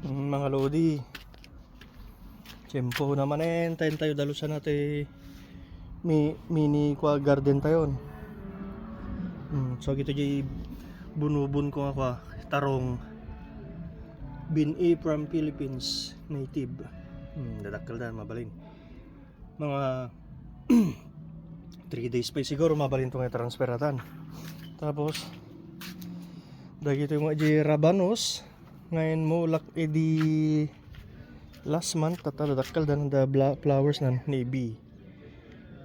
Mm, mga lodi. Tiyempo naman eh. Tayo tayo dalusan natin. Mi, mini kwa garden tayo. Mm, so gito jay bunubun ko ah, tarong bin A from Philippines native. Hmm, dadakkel dan mabalin. Mga 3 days pa siguro mabalin tong transferatan. Tapos dagito yung mga rabanos ngayon mo lak edi last month tata dadakkel dan bla- flowers nan ni bee.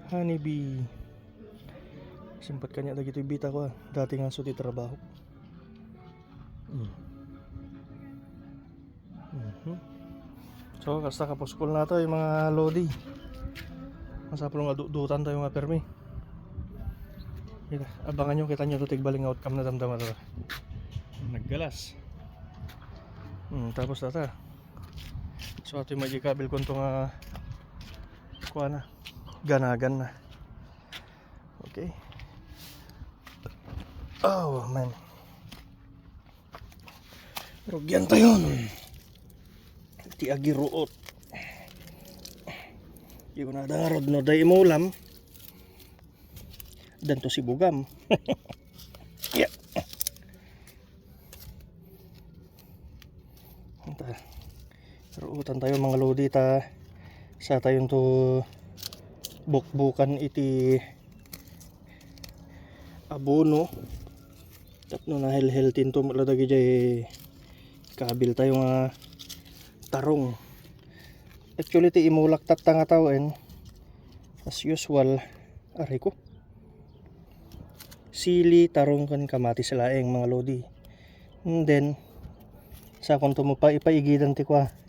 Honey bee. Simpat kanya dagito ibita ko ah. Dati nga suti trabaho. Mm. Mhm. So, kasta school na to yung mga lodi. Masapulong nga dutan tayo mga permi. Kita, abangan nyo, kita nyo to tigbaling outcome na damdama to. Naggalas. Hmm, tapos tata. So, ato yung magikabil ko ito nga kuha na. Ganagan na. Okay. Oh, man. Rugyan tayo. Ti agi ruot. Yung na darod no day mulam. Dan to si bugam. Ruutan tayo mga lodi ta. Sa tayong to bukbukan iti abono. Tapno na helheltin to maladagi jay kabil tayo nga tarong. Actually ti imulak tatta nga tawen as usual aray ko. Sili tarong kan kamati sa laeng mga lodi. And then sa kung mo pa ipaigidan ti kwa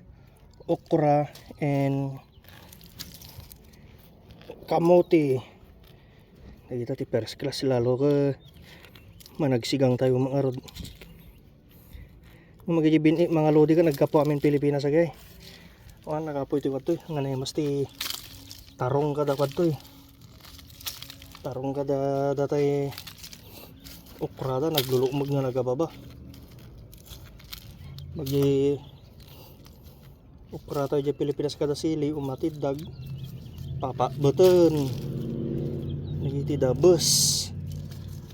okra and kamote Nakita ti first class lalo ka managsigang tayo mga rod. Mga gijibin eh, mga lodi ka nagkapo amin Pilipinas agay. O nakapoy ti wadto nga na mas ti tarong ka da wadto eh. Tarong ka da datay okrada naglulukmag nga nagababa. Magi ukra tayo di Pilipinas kada sili umatid dag papa button Nagiti the bus.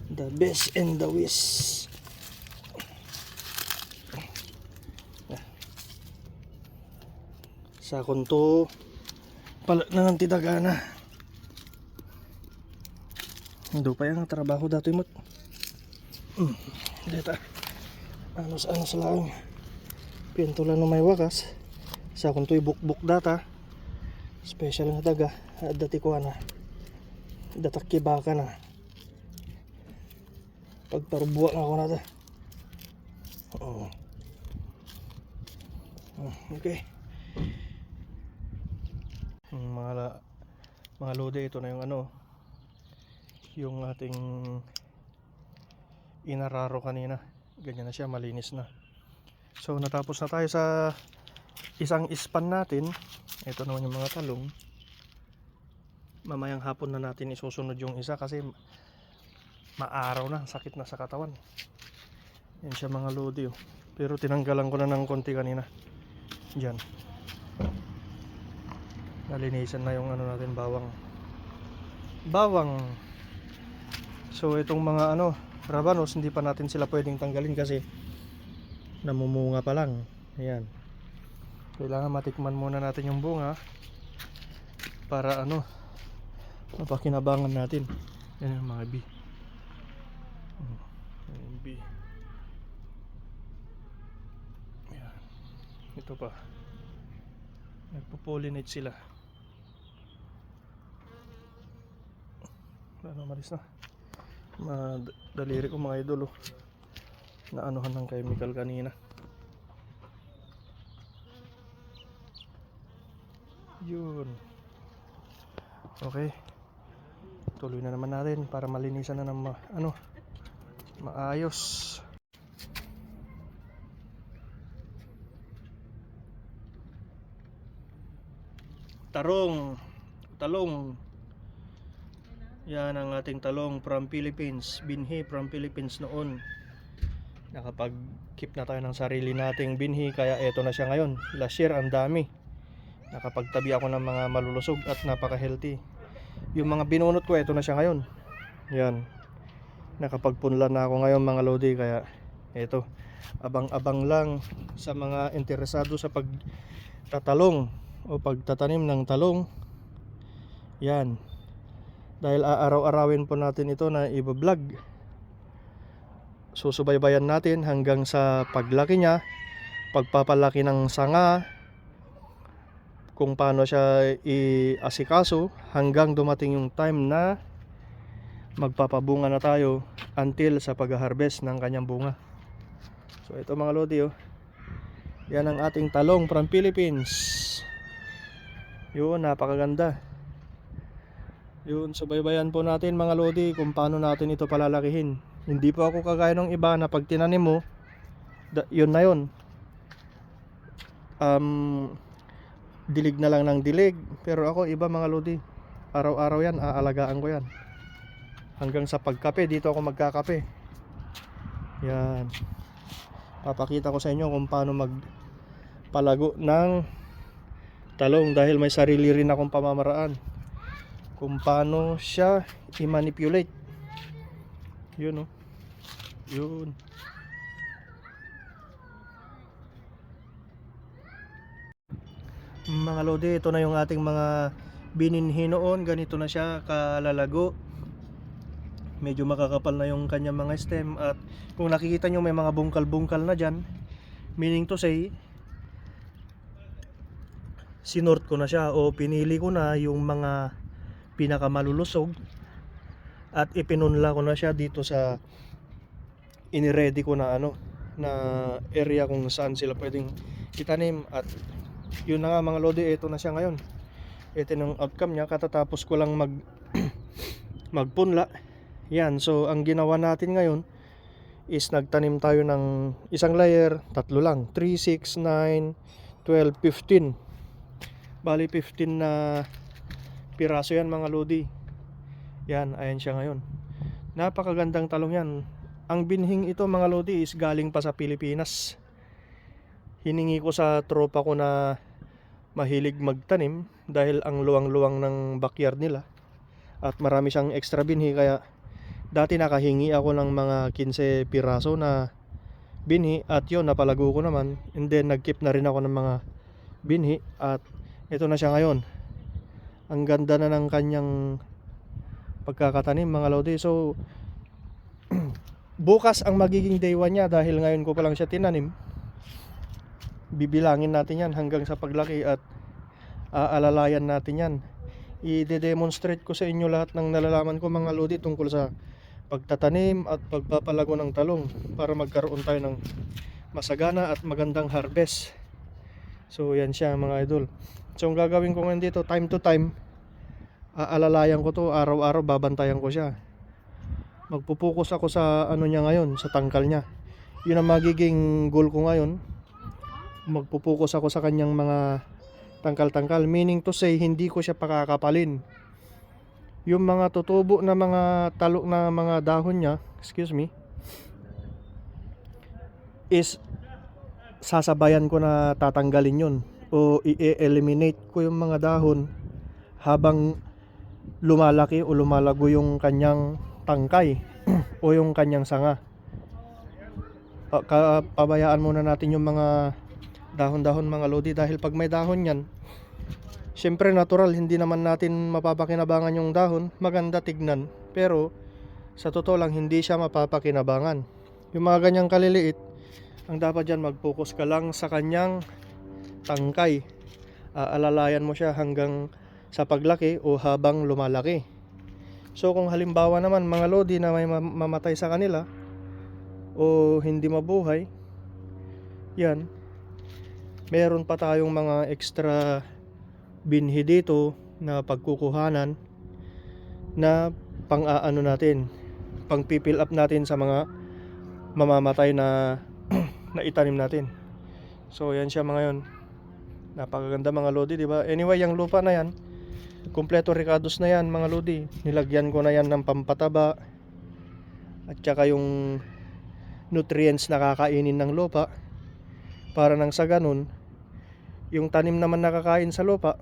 The best and the wish. Sa kunto pala na ng tidagana. Hindi pa yan ang trabaho dati mo. Hmm. Dita. Ano sa ano sa lang. Pintulan na may wakas. Sa kunto bukbuk data. Special nga daga. At dati ko na datakki baka na pagparubuwa na ako na to oo Oh, okay Hmm, mga mga lode ito na yung ano yung ating inararo kanina ganyan na siya malinis na so natapos na tayo sa isang ispan natin. Ito naman yung mga talong. Mamayang hapon na natin isusunod yung isa kasi maaraw na sakit na sa katawan. Yan siya mga lodi oh. pero tinanggalan ko na ng konti kanina. Dyan nalinisan na yung ano natin bawang. Bawang. So itong mga ano rabanos hindi pa natin sila pwedeng tanggalin kasi namumunga pa lang. Ayan kailangan matikman muna natin yung bunga para ano mapakinabangan natin. Yan yung mga bee yan yung bee yan. Ito pa. Nagpo-pollinate sila. Ano malis na. Madaliri ko mga idol oh. na anuhan ng chemical kanina yun. Okay. Tuloy na naman natin para malinisan na ng ma- ano maayos. Tarong. Talong. Yan ang ating talong from Philippines. Binhi from Philippines noon. Nakapag-keep na tayo ng sarili nating binhi kaya eto na siya ngayon. Last year ang dami. Nakapagtabi ako ng mga malulusog at napaka-healthy. Yung mga binunot ko eto na siya ngayon. Yan. Nakapagpunla na ako ngayon mga lodi kaya eto abang-abang lang sa mga interesado sa pagtatalong o pagtatanim ng talong. Yan. Dahil aaraw-arawin po natin ito na i-vlog susubaybayan natin hanggang sa paglaki niya, pagpapalaki ng sanga, kung paano siya i-asikaso hanggang dumating yung time na magpapabunga na tayo until sa pag-harvest ng kanyang bunga. So ito mga lodi oh. Yan ang ating talong from Philippines. Yun, napakaganda. Yun, subaybayan po natin mga lodi kung paano natin ito palalakihin. Hindi po ako kagaya ng iba na pag tinanim mo, yun na yun. Um, dilig na lang ng dilig. Pero ako iba mga lodi. Araw-araw yan, aalagaan ko yan. Hanggang sa pagkape, dito ako magkakape. Yan. Papakita ko sa inyo kung paano magpalago ng talong dahil may sarili rin akong pamamaraan. Kung paano siya i-manipulate. Yun oh. Yun. Mga lodi, ito na yung ating mga bininhi noon. Ganito na siya kalalago. Medyo makakapal na yung kanyang mga stem at kung nakikita nyo may mga bungkal-bungkal na dyan, meaning to say, sinort ko na siya o pinili ko na yung mga pinakamalulusog at ipinunla ko na siya dito sa iniready ko na ano na area kung saan sila pwedeng itanim at yun na nga mga lodi ito na siya ngayon ito yung outcome niya katatapos ko lang mag magpunla yan so ang ginawa natin ngayon is nagtanim tayo ng isang layer tatlo lang 3, 6, 9, 12, 15 bali 15 na piraso yan mga lodi yan, ayan siya ngayon. Napakagandang talong yan. Ang binhing ito mga lodi is galing pa sa Pilipinas. Hiningi ko sa tropa ko na mahilig magtanim dahil ang luwang-luwang ng backyard nila at marami siyang extra binhi kaya dati nakahingi ako ng mga 15 piraso na binhi at yun napalago ko naman and then nagkeep na rin ako ng mga binhi at ito na siya ngayon ang ganda na ng kanyang pagkakatanim mga lodi. So bukas ang magiging day 1 niya dahil ngayon ko pa lang siya tinanim. Bibilangin natin yan hanggang sa paglaki at aalalayan natin yan. I-demonstrate ko sa inyo lahat ng nalalaman ko mga lodi tungkol sa pagtatanim at pagpapalago ng talong para magkaroon tayo ng masagana at magandang harvest. So yan siya mga idol. So ang gagawin ko ngayon dito time to time aalalayan ko to araw-araw babantayan ko siya magpupokus ako sa ano niya ngayon sa tangkal niya yun ang magiging goal ko ngayon magpupokus ako sa kanyang mga tangkal-tangkal meaning to say hindi ko siya pakakapalin yung mga tutubo na mga talo na mga dahon niya excuse me is sasabayan ko na tatanggalin yun o i-eliminate ko yung mga dahon habang lumalaki o lumalago yung kanyang tangkay o yung kanyang sanga. Pa- pabayaan muna natin yung mga dahon-dahon mga lodi dahil pag may dahon yan, syempre natural hindi naman natin mapapakinabangan yung dahon, maganda tignan. Pero sa totoo lang hindi siya mapapakinabangan. Yung mga ganyang kaliliit, ang dapat dyan mag-focus ka lang sa kanyang tangkay. Aalalayan mo siya hanggang sa paglaki o habang lumalaki. So kung halimbawa naman mga lodi na may mam- mamatay sa kanila o hindi mabuhay, yan, meron pa tayong mga extra binhi dito na pagkukuhanan na pang-aano natin, pang pipill up natin sa mga mamamatay na na itanim natin. So yan siya mga yon. Napakaganda mga lodi, di ba? Anyway, yung lupa na yan, Kompleto ricados na yan mga lodi. Nilagyan ko na yan ng pampataba. At saka yung nutrients na kakainin ng lupa para nang sa ganun yung tanim naman nakakain sa lupa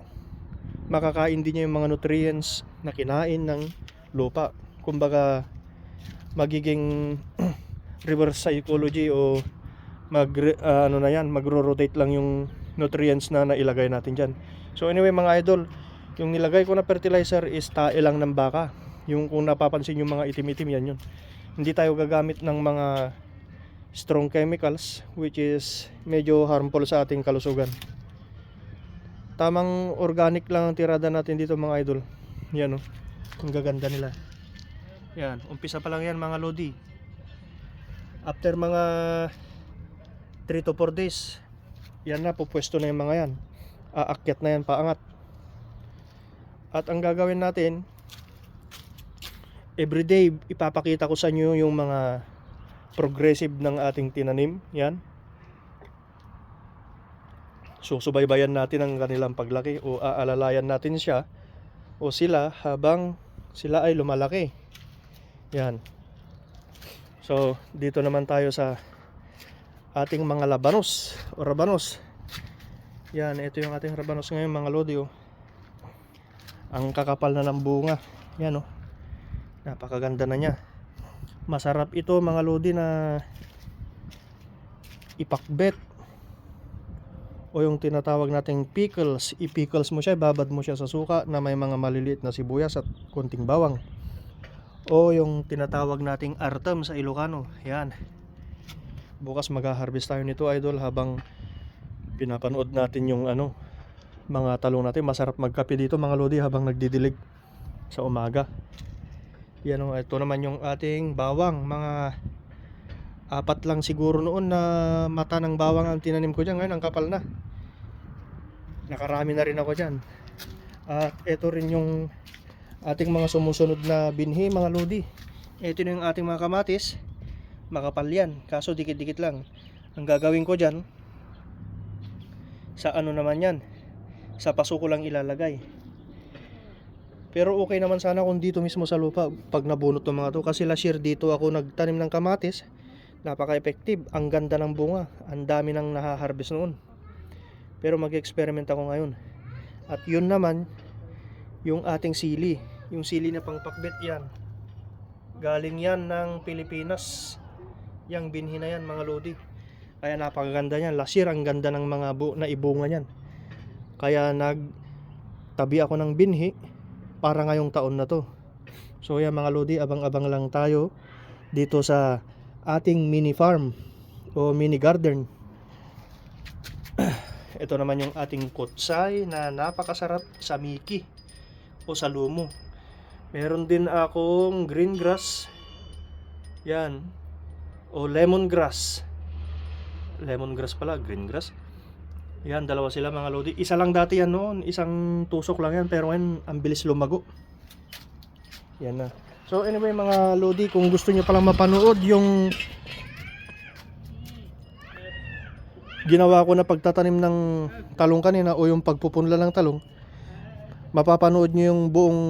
makakain din niya yung mga nutrients na kinain ng lupa. Kumbaga magiging reverse psychology o mag ah, ano na yan magro-rotate lang yung nutrients na nailagay natin diyan so anyway mga idol yung nilagay ko na fertilizer is tae lang ng baka. Yung kung napapansin yung mga itim-itim yan yun. Hindi tayo gagamit ng mga strong chemicals which is medyo harmful sa ating kalusugan tamang organic lang ang tirada natin dito mga idol. Yan oh. Ang gaganda nila. Yan umpisa pa lang yan mga lodi. After mga 3 to 4 days yan na pupwesto na yung mga yan. Aakyat na yan paangat. At ang gagawin natin everyday ipapakita ko sa inyo yung mga progressive ng ating tinanim. Yan susubaybayan natin ang kanilang paglaki o aalalayan natin siya o sila habang sila ay lumalaki. Yan. So dito naman tayo sa ating mga labanos o rabanos. Yan ito yung ating rabanos ngayon mga lodi oh. ang kakapal na ng bunga. Yan oh. Napakaganda na niya. Masarap ito mga lodi na ipakbet o yung tinatawag nating pickles i-pickles mo siya, babad mo siya sa suka na may mga maliliit na sibuyas at konting bawang. O yung tinatawag nating artem sa Ilocano yan. Bukas mag-harvest tayo nito idol habang pinapanood natin yung ano mga talong natin. Masarap magkape dito mga lodi habang nagdidilig sa umaga. Yan o, ito naman yung ating bawang mga apat lang siguro noon na mata ng bawang ang tinanim ko dyan. Ngayon ang kapal na. Nakarami na rin ako dyan. At ito rin yung ating mga sumusunod na binhi mga lodi. Ito na yung ating mga kamatis. Makapal yan. Kaso dikit dikit lang. Ang gagawin ko dyan sa ano naman yan? Sa paso ko lang ilalagay. Pero okay naman sana kung dito mismo sa lupa pag nabunot ng mga to. Kasi last year dito ako nagtanim ng kamatis napaka-effective. Ang ganda ng bunga. Ang dami nang nahaharvest noon. Pero mag-experiment ako ngayon. At yun naman yung ating sili. Yung sili na pangpakbet yan. Galing yan ng Pilipinas. Yung binhi na yan mga lodi. Kaya napakaganda yan. Last year ang ganda ng mga bu na ibunga yan kaya nag tabi ako ng binhi para ngayong taon na to. So yan mga lodi abang-abang lang tayo dito sa ating mini farm o mini garden. Ito naman yung ating kutsay na napakasarap sa miki o sa lumo meron din akong green grass. Yan. O lemongrass lemongrass pala green grass. Yan dalawa sila mga lodi. Isa lang dati yan noon. Isang tusok lang yan. Pero ngayon ang bilis lumago. Yan na so anyway mga lodi kung gusto nyo palang mapanood yung ginawa ko na pagtatanim ng talong kanina o yung pagpupunla ng talong mapapanood nyo yung buong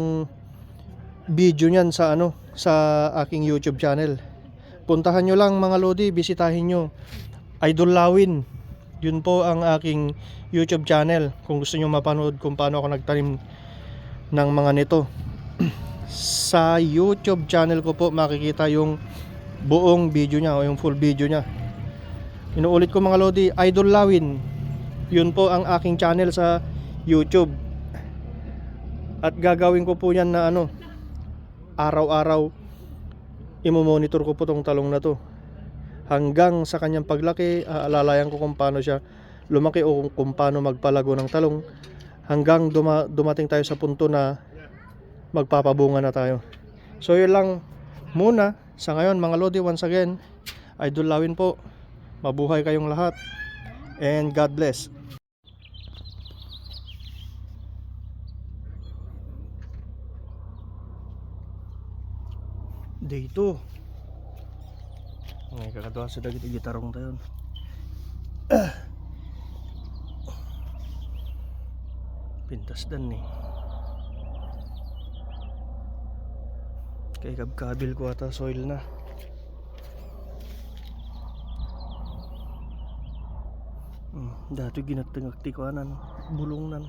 video niyan sa ano sa aking YouTube channel. Puntahan nyo lang mga lodi bisitahin nyo. Idol Lawin yun po ang aking YouTube channel. Kung gusto nyo mapanood kung paano ako nagtanim ng mga nito sa YouTube channel ko po makikita yung buong video niya o yung full video niya Inuulit ko mga lodi, Idol Lawin. Yun po ang aking channel sa YouTube. At gagawin ko po yan na ano, araw-araw imo-monitor ko po tong talong na to. Hanggang sa kanyang paglaki, aalalayan ko kung paano siya lumaki o kung paano magpalago ng talong hanggang duma- dumating tayo sa punto na magpapabunga na tayo. So yun lang muna sa ngayon mga lodi once again Idol Lawin po Mabuhay kayong lahat. And God bless. Day 2. Ngay kakatuwa sa dagiti gitarong tayon. Pintas dan ni. Kay kabkabil ko ata soil na. Hmm, dati ginatengak-tikuanan, bulungnan.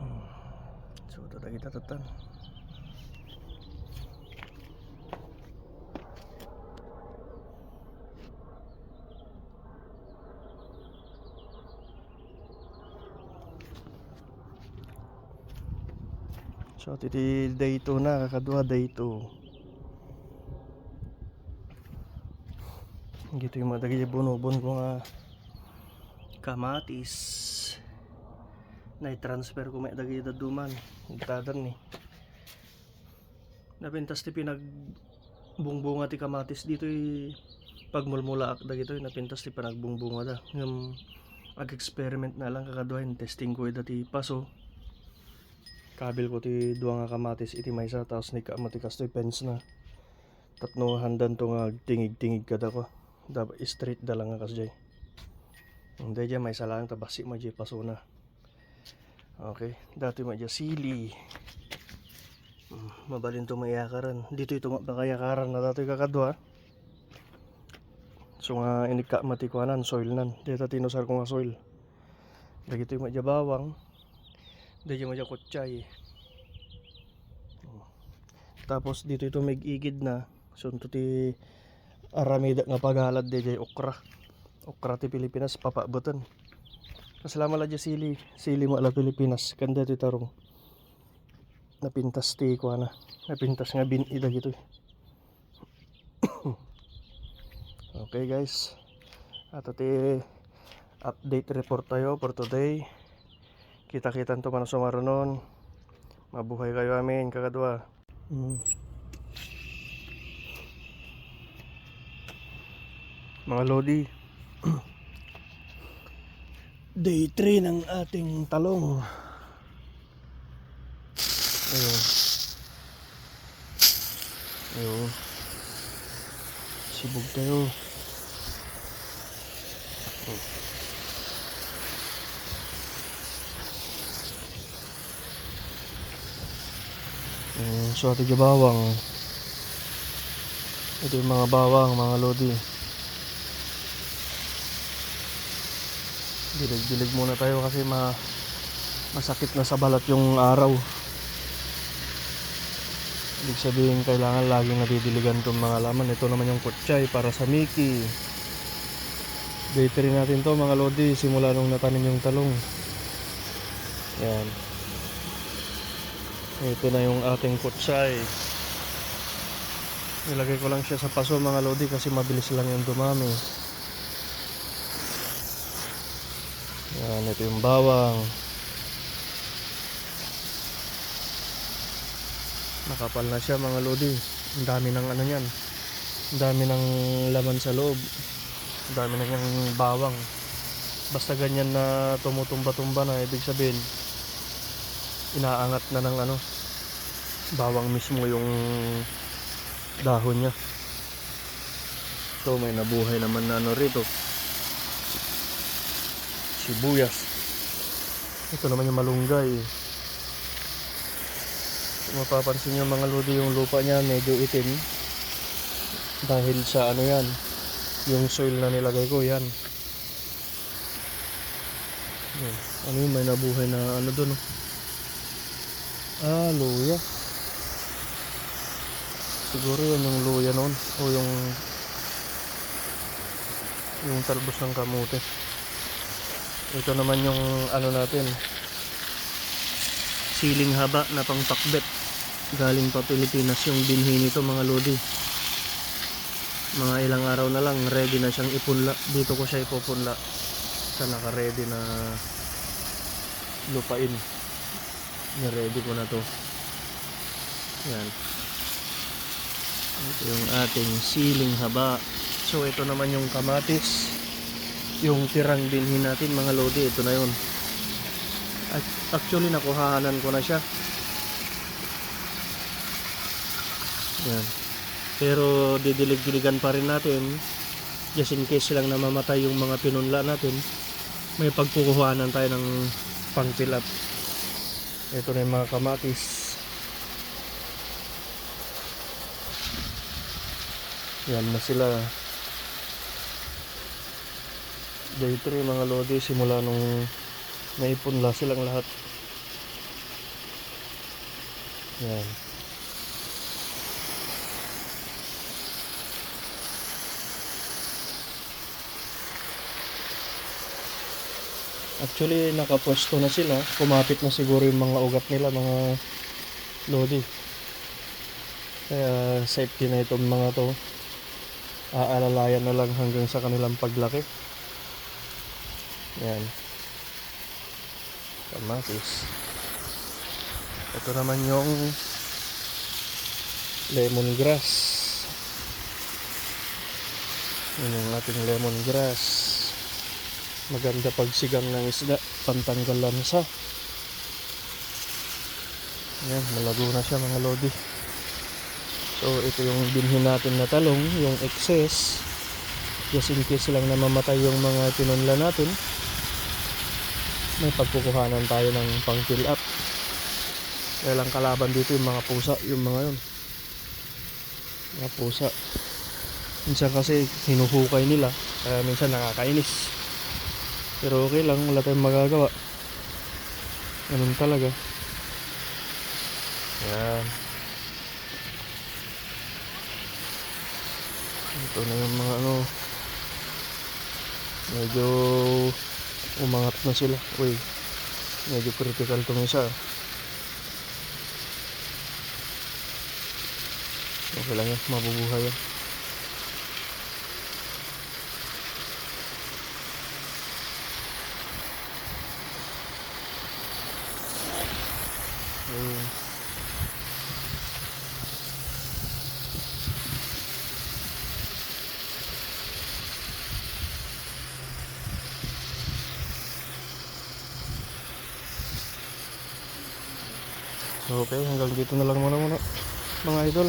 Hmm, so, tata kita tatan. So, titi day 2 na, kakadwa day 2. Gitu yung mga dagi bunobon ko nga kamatis. Na-transfer ko may dagi daduman. Nagtadan ni. Napintas ti pinag bungbunga ti kamatis dito y pagmulmula ak dagito napintas ti panagbungbunga da. Ngam ag-experiment na lang kakadwa testing ko dati paso kabil ko ti duwa nga kamatis iti maysa tapos ni kamatikas to pens na. Tatno handan to nga tingig-tingig kada ko dapat straight da lang nga kasjay hindi dyan may salang tabasi mo dyan pasuna okay dati mo dyan sili. Hmm, mabalin to mayakaran dito ito makayakaran na dati kakadwa. So nga inika matikwanan soil nan. Dito tinusar ko nga soil. Dagito yung madya bawang yung madya kutsay tapos dito ito may igid na. So ito ti aramida nga paghalad di jay okra. Okra ti Pilipinas papabutan. Kasalamat la sili. Sili mo ala Pilipinas. Kanda ti tarong. Napintas ti ko na. Napintas nga bin ida gitu okay guys. Ato ti update report tayo for today kita kita to man sumarunon mabuhay kayo amin kakadwa mm. mga lodi. Day 3 ng ating talong. Ayun. Ayun. Sibog tayo Yung bawang ito yung mga bawang mga lodi. Dilig-dilig muna tayo kasi ma masakit na sa balat yung araw. Ibig sabihin kailangan laging nadidiligan itong mga laman. Ito naman yung kutsay para sa Mickey. Day 3 natin to mga lodi simula nung natanim yung talong. Yan ito na yung ating kutsay. Nilagay ko lang siya sa paso mga lodi kasi mabilis lang yung dumami. Yan ito yung bawang. Nakapal na siya mga lodi. Ang dami ng ano yan ang dami ng laman sa loob. Ang dami na yung bawang. Basta ganyan na tumutumba-tumba na ibig sabihin inaangat na ng ano bawang mismo yung dahon niya. So may nabuhay naman na ano rito. Sibuyas. Ito naman yung malunggay. Kung mapapansin nyo mga lodi yung lupa niya medyo itim. Dahil sa ano yan yung soil na nilagay ko yan. Ano yung may nabuhay na ano doon oh. ah luya siguro yan yung luya noon o yung yung talbos ng kamote. Ito naman yung ano natin siling haba na pang pakbet galing pa Pilipinas yung binhi nito mga lodi. Mga ilang araw na lang ready na siyang ipunla. Dito ko siya ipupunla. Sa naka ready na lupain. Na ready ko na to. Yan ito yung ating siling haba. So ito naman yung kamatis. Yung tirang binhi natin mga lodi ito na yun. Ac- actually nakuhanan ko na siya. Yan. Pero didilig-diligan pa rin natin. Just in case lang na mamatay yung mga pinunla natin may pagkukuhanan tayo ng pang up ito na yung mga kamatis yan na sila Day 3 mga lodi simula nung naipunla silang lahat. Yan. Actually, nakapwesto na sila. Kumapit na siguro yung mga ugat nila, mga lodi. Kaya safety na itong mga to. Aalalayan na lang hanggang sa kanilang paglaki. Yan. Kamatis. Ito naman yung lemongrass. Yan yung ating lemongrass. Maganda pagsigang ng isda. Pantanggal lansa. Yan, malago na siya mga lodi. So, ito yung binhin natin na talong, yung excess. Just in case lang na mamatay yung mga tinunla natin. May pagkukuhanan tayo ng pang fill up. Kaya lang kalaban dito yung mga pusa, yung mga yun. Mga pusa. Minsan kasi hinuhukay nila, kaya minsan nakakainis. Pero okay lang, wala tayong magagawa. Ganun talaga. Yan. Ito na yung mga ano. Medyo umangat na sila. Uy. Medyo critical tong isa. Okay lang yan. Mabubuhay yan. Ayun. Okay, dito na lang muna muna mga idol.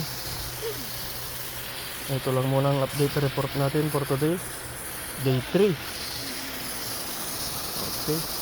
Ito lang muna ang update report natin for today. Day 3. Okay.